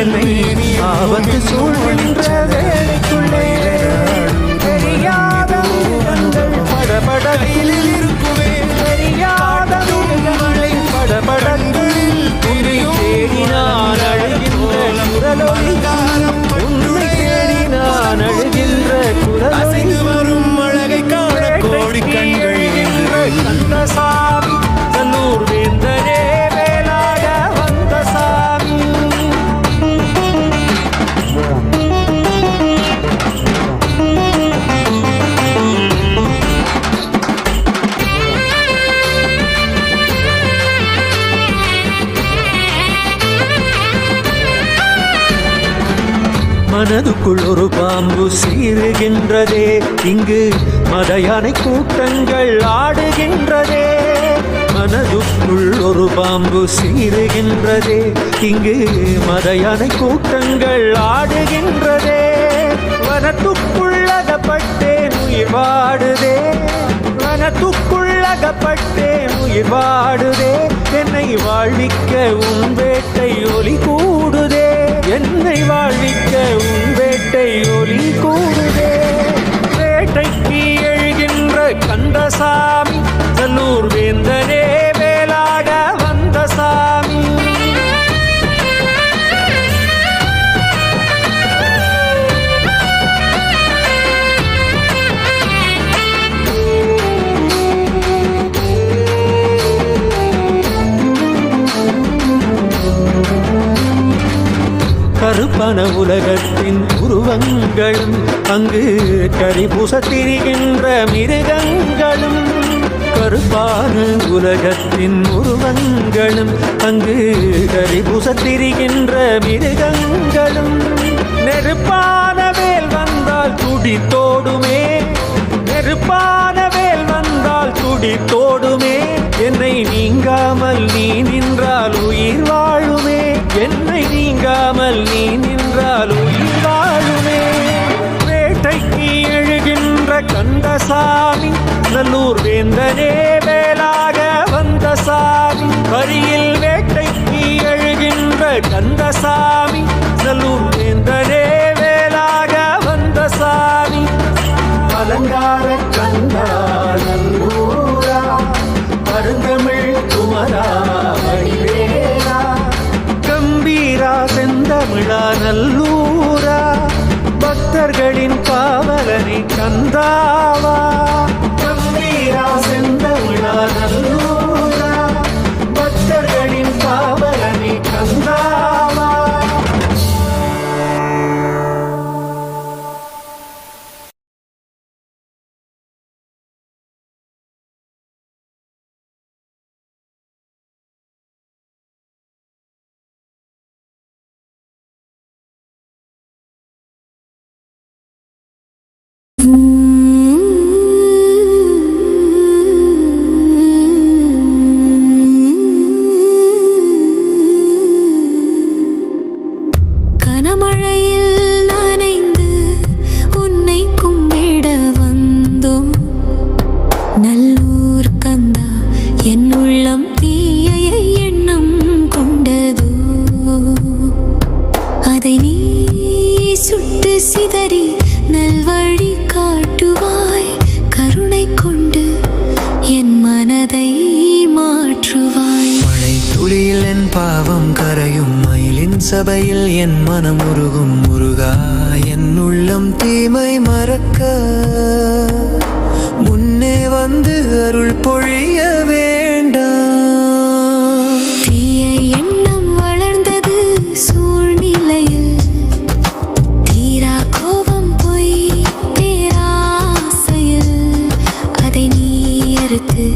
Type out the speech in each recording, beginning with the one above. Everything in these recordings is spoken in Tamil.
என்னை ஆபத்து சூழ்கின்ற வேலைக்குள்ளே தெரியாத படபடலில் இருக்குமே. தெரியாத மிருகங்களை படபடங்களில் உன்னை தேடி நான் அழுகின்ற குரலொலி உன்னை அழுகின்ற வரும் அழகை காண கோடி கண்கள் ஏங்குது. மனதுக்குள் ஒரு பாம்பு சீருகின்றதே இங்கு மத யானை கூட்டங்கள் ஆடுகின்றதே. மனதுக்குள் ஒரு பாம்பு சீருகின்றதே இங்கு மத யானை கூட்டங்கள் ஆடுகின்றதே. வனத்துக்குள்ளகப்பட்டேன் உயிர் வாடுதே. வனத்துக்குள்ளகப்பட்டேன் உயிர் வாடுதே. என்னை வாழ்விக்க உன் வேட்டை ஒலி கூடு என்னை வாழ்விக்க உன் வேட்டை ஒலி கூடுதே வேட்டைக்கு எழுகின்ற கந்தசாமி நல்லூர் வேந்தனே. வன உலகத்தின் உருவங்களும் அங்கு கரிபூச திரிகின்ற மிருகங்களும் கருப்பான உலகத்தின் உருவங்களும் அங்கு கரிபூச திரிகின்ற மிருகங்களும். நெருப்பான வேல் வந்தால் துடி தோடுமே நெருப்பான வேல் வந்தால் துடி தோடுமே என்னை நீங்காமல் நீ நின்றால் உயிர் வாழுமே என்னை நீங்காமல் சாமி நல்லூர் வேந்தனே. கந்தாவா நல்லூர் கந்தா என் உள்ளம் தீய எண்ணம் கொண்டதோ? அதை நீ சுட்டு சிதறி நல்வழி காட்டுவாய் கருணை கொண்டு என் மனதை மாற்றுவாய். மழை துளியில் என் பாவம் கரையும் மயிலின் சபையில் என் மனம் உருகும் முருகா என் உள்ளம் தீமை மறக்க. வந்து அருள் பொழிய வேண்டாம். தீய எண்ணம் வளர்ந்தது சூழ்நிலையில். தீரா கோபம் பொய் பேராசையில் அதை நீ அறுத்து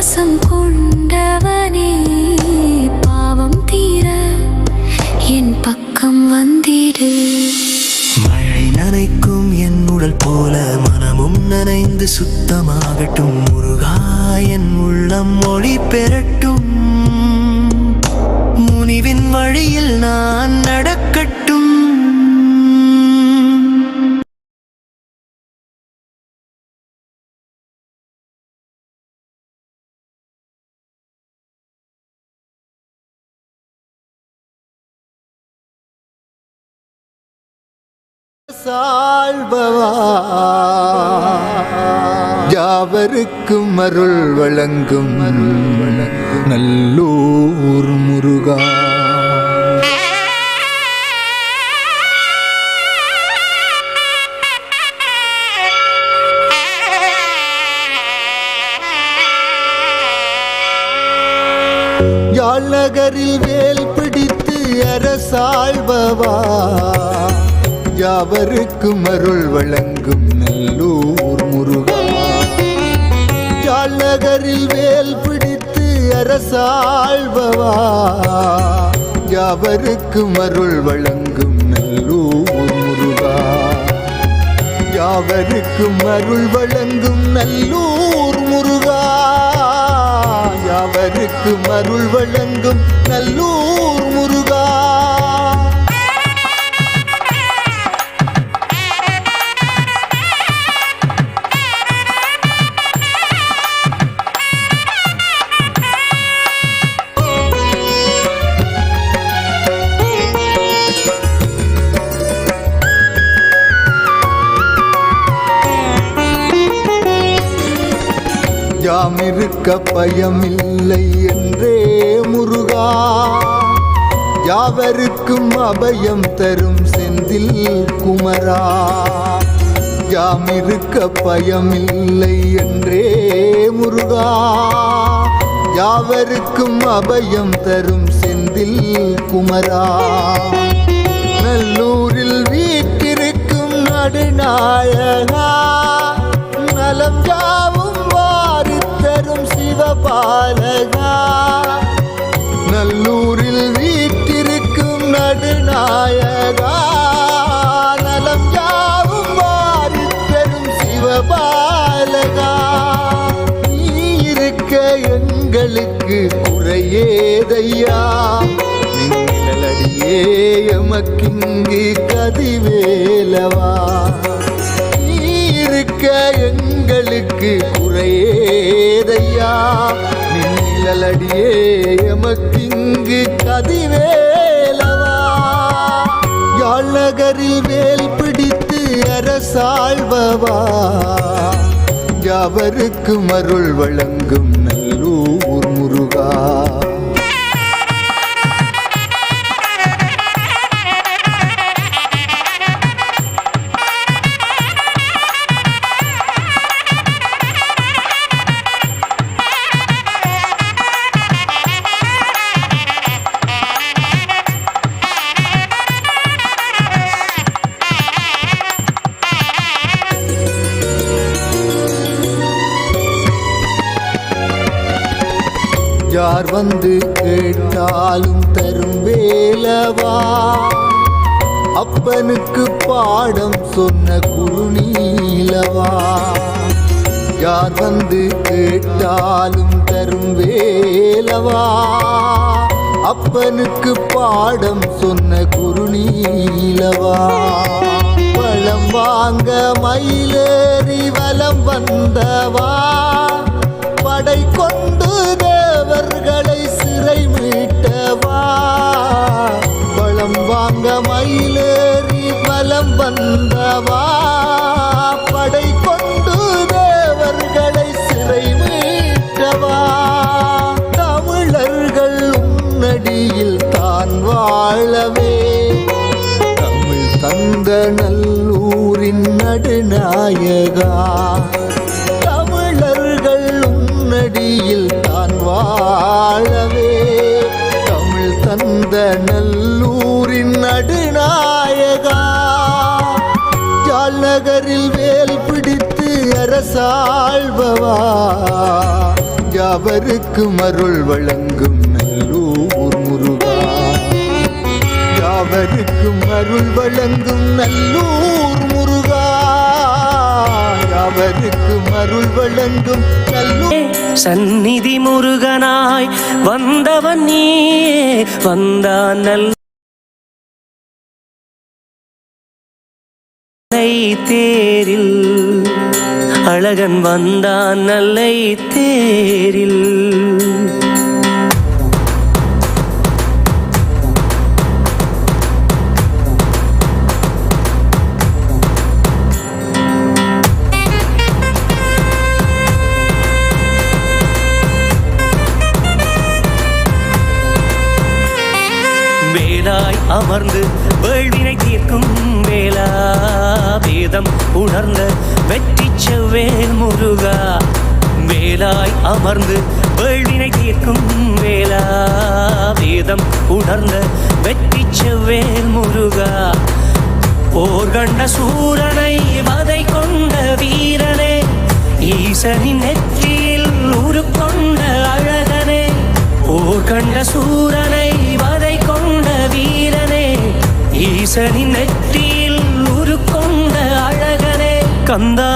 பாசம் கொண்டவனே பாவம் தீர என் பக்கம் வந்திடு. மழை நனைக்கும் என் உடல் போல மனமும் நனைந்து சுத்தமாகட்டும். முருகா என் உள்ளம் மொழி பெற சாழ்பவா யாவருக்கும் அருள் வழங்கும் நல்லூர் முருகா. யாழ்நகரில் வேல் பிடித்து அரசாழ்பவா? யாவருக்கும் அருள் வழங்கும் நல்லூர் முருகா? யாழ்நகரில் வேல் பிடித்து அரசாழ்பவா? யாவருக்கும் அருள் வழங்கும் நல்லூர் முருகா? யாவருக்கும் அருள் வழங்கும் நல்லூர் முருகா? யாவருக்கும் அருள் வழங்கும் நல்லூர் முருகா? யாமிருக்க பயமில்லை என்றே முருகா. யாவருக்கும் அபயம் தரும் செந்தில் குமரா. யாம் இருக்க பயமில்லை என்றே முருகா. யாவருக்கும் அபயம் தரும் செந்தில் குமரா. நல்லூரில் வீட்டிருக்கும் நடுநாயகா நலம் ஜா தரும் சிவபாலகா நல்லூரில் வீட்டிருக்கும் நடுநாயகா. நலம் யாவும் வாரித் தரும் சிவபாலகா நீ இருக்க எங்களுக்கு குறையேதையா. நிழலடியே எமக்கிங்கு கதிவேலவா. நீ இருக்க எங்களுக்கு குறையேதையா? நிழலடியே எமக்கிங்கு கதிவேலவா? யாழ்நகரில் வேல் பிடித்து அரசாழ்பவா? யாவருக்கு மருள் வழங்கும் நல்லூர் முருகா. யார் வந்து கேட்டாலும் தரும் வேலவா? அப்பனுக்கு பாடம் சொன்ன குருநீலவா யார் வந்து கேட்டாலும் தரும் வேலவா? அப்பனுக்கு பாடம் சொன்ன குருநீலவா பழம் வாங்க மயிலேறி வலம் வந்தவா? படை கொண்டு அவர்களை சிறை மீட்டவா? பழம் வாங்க மயிலேறி பலம் வந்தவா? படை கொண்டு தேவர்களை சிறை மீட்டவா? தமிழர்கள் உன்னடியில் தான் வாழவே. தமிழ் தந்த நல்லூரின் நடுநாயகா. நல்லூரின் நடுநாயகா. ஜால்நகரில் வேல் பிடித்து அரசாழ்பவா. யாவருக்கும் மருள் வழங்கும் நல்லூர் முருகா. யாவருக்கும் மருள் வழங்கும் நல்லூர் வழங்கும் சந்நிதி முருகனாய் வந்தவன் நீ வந்தான் நல்ல தேரில். அழகன் வந்தான் நல்லை தேரில். அமர்ந்து வேள்வினை தீர்க்கும் வேளா வேதம் உணர்ந்த வெற்றி செவ்வேல் முருகா. வேலாய் அமர்ந்து வேள்வினை தீர்க்கும் வேளா வேதம் உணர்ந்த வெற்றி செவ்வேல் முருகா. போர் கண்ட சூரனை வதை கொண்ட வீரனே ஈசனின் நெற்றியில் உருக்கொண்ட அழகனே. போர் கண்ட சூரனை வதை கொண்ட வீரனே ஈசனின் நெற்றியில் உருக்கொண்ட அழகனே கந்தா.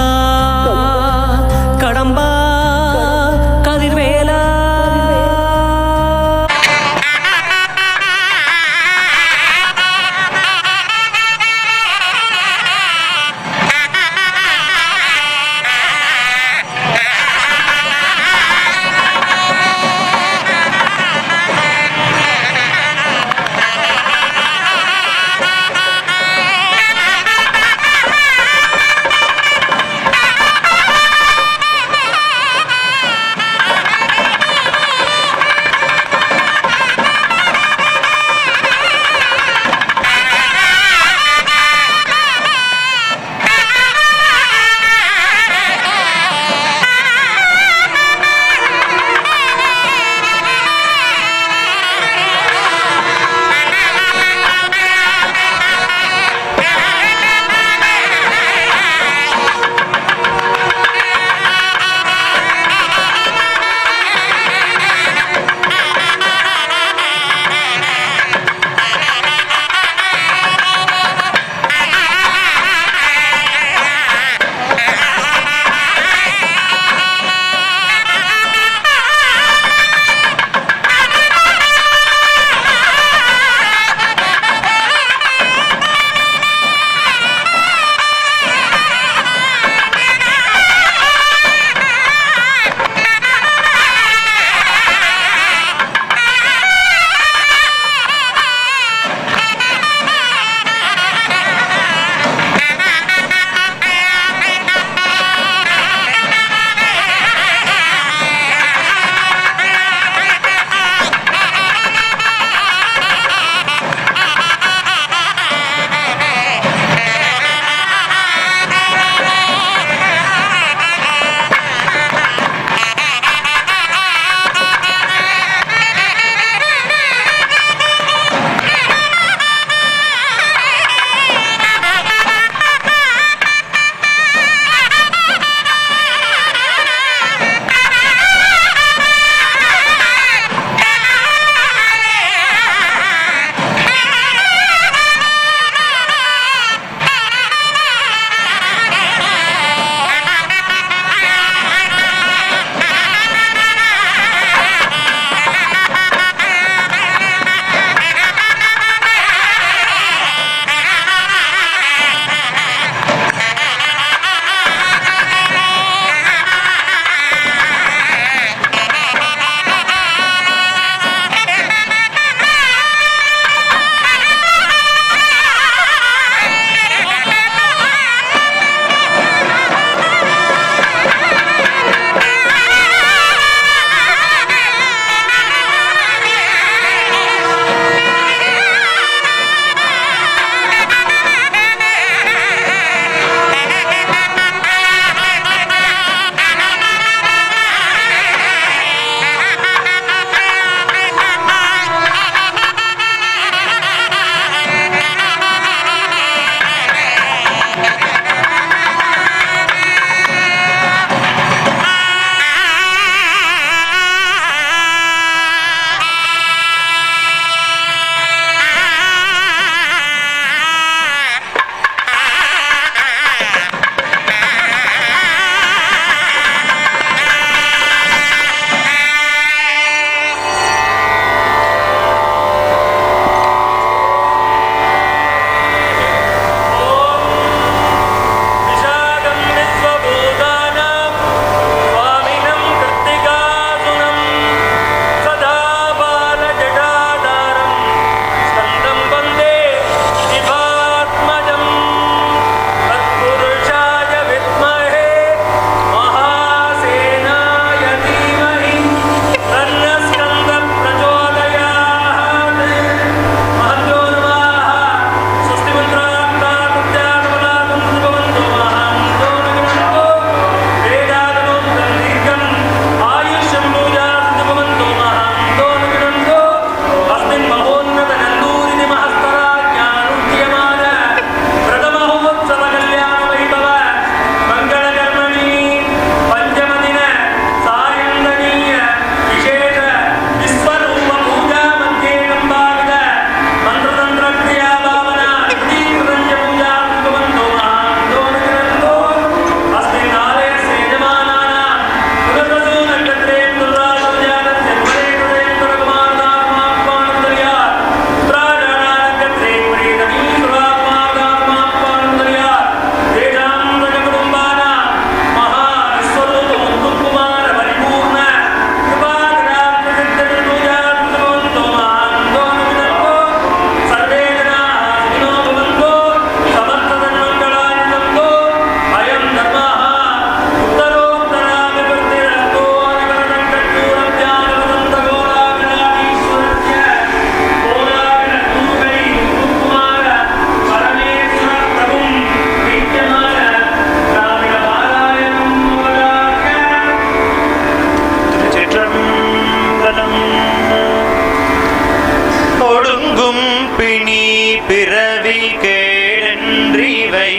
ஒடுங்கும் பிணி பிறவி கேடன்றிவை.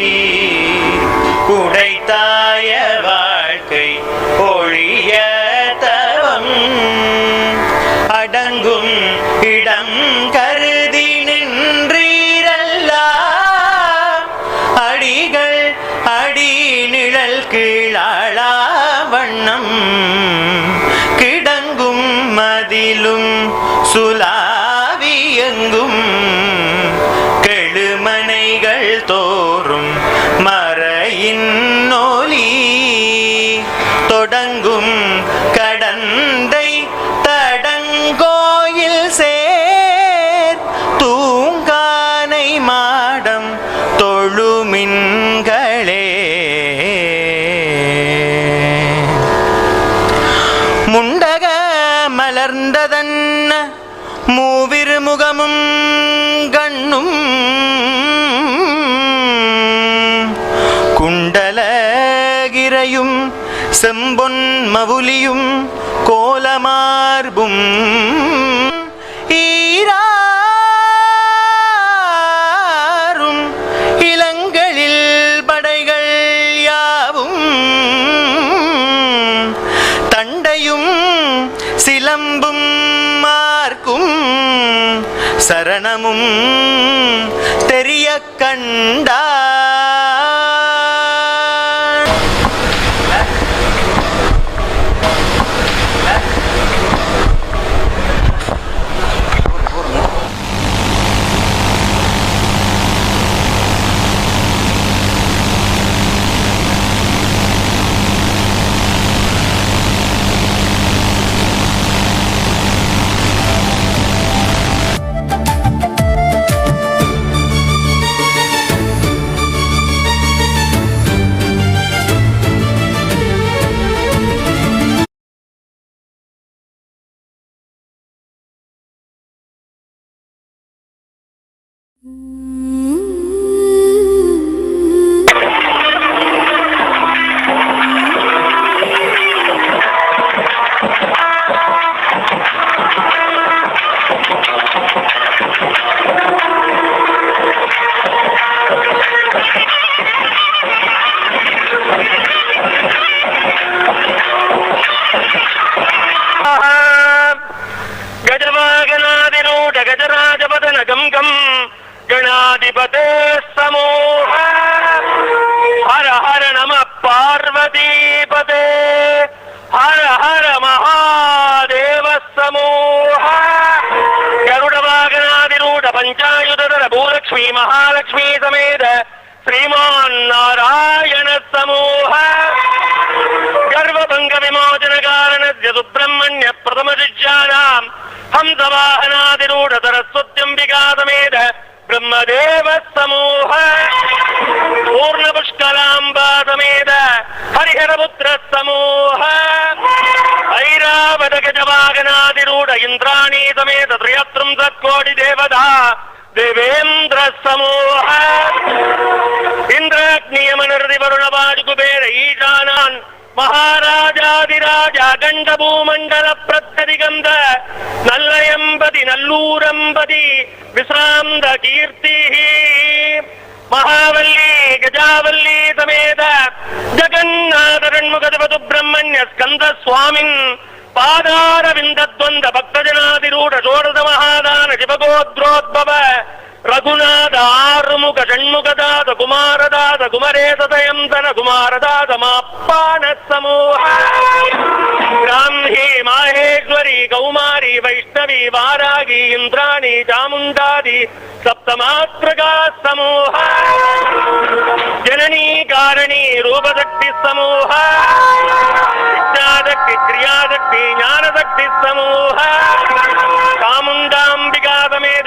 குடைத்தாய வாழ்க்கை ஒழிய தவம். அடங்கும் இடம் கருதி நின்றீரல்லா. அடிகள் அடி நிழல் கீழாளா வண்ணம். கிடங்கும் மதிலும் சுலா செம்பொன் மவுலியும் கோலமார்பும். ஈராரும் இளங்களில் படைகள் யாவும். தண்டையும் சிலம்பும் மார்க்கும் சரணமும் தெரிய கண்டார் పంచాయుధర భూలక్ష్మీ మహాలక్ష్మీ సమేత శ్రీమాన్నారాయణ సమూహ గర్వభంగ విమోచన కారణస్య సుబ్రహ్మణ్య ప్రథమ శిష్యానాం హంసవాహనాదిరూఢ సరస్వత్యంబికా సమేత ಬ್ರಹ್ಮದೇವ ಸಮೂಹ ಪೂರ್ಣ ಪುಷ್ಕಲಾಂಬಾದ ಮೇದ ಹರಿಹರ ಪುತ್ರ ಸಮೂಹ ಐರಾವದ ಗಜವಾಗನಾದಿರೂಢ ಇಂದ್ರಾಣಿ ಸಮೇತ ತ್ರಯತ್ರಿಂಸತ್ಕೋಟಿ ದೇವದ ದೇವೇಂದ್ರ ಸಮೂಹ ಇಂದ್ರಾಗ್ನಿಯಮನರದಿ ವರುಣವಾಜು ಕುಬೇರ ಈಶಾನಾನ್ ಮಹಾರಾಜಾದಿರಾಜ ಗಂಡ ಭೂಮಂಡಲ ಪ್ರತ್ತರಿಗಂಧ ನಲ್ಲಯಂ നല്ലൂരമ്പതി വിശ്രാന്ത കീർത്തി മഹാവല്ലി ഗജാവല്ലി സമേത ജഗന്നാഥരൺമുഖതു ബ്രഹ്മണ്യ സ്കന്ദ സ്വാമിൻ പാദാരവിന്ദദ്വന്ദ ഭക്തജനാതിരൂഢ ഷോഡത മഹാദാന ശിവഗോദ്രോദ്ഭവ రఘునాథ ఆరుముఖ షణ్ముఖదాత కుమారదాత కుమరేతదయం తన కుమారదాత మాప్పాన సమూహ బ్రాహ్మీ మాహేశ్వరి కౌమారి వైష్ణవి వారాగి ఇంద్రాణి చాముండాది సప్తమాత్రగా సమూహ జననీ కారణి రూపశక్తి సమూహ విద్యాశక్తి క్రియాశక్తి జ్ఞానశక్తి సమూహ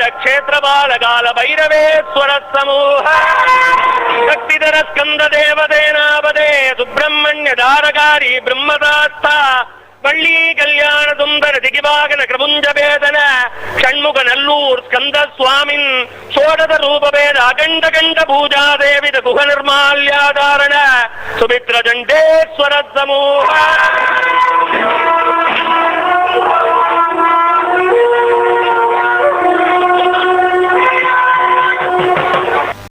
சமேத க்ஷேத்திரபாலகால பைரவேஸ்வர சமூக சக்திதர ஸ்கந்த தேவதேனாபதே சுப்பிரமணிய தாரகாரி பிரம்மதாஸ்தா வள்ளி கல்யாண சுந்தர திகிவாகன கிரபுஞ்ச வேதன ஷண்முக நல்லூர் ஸ்கந்த சுவாமின் சோடத ரூபவேத அகண்ட கண்ட பூஜா தேவித குக நிர்மால்யாதாரண சுமித்ர தண்டேஸ்வர சமூக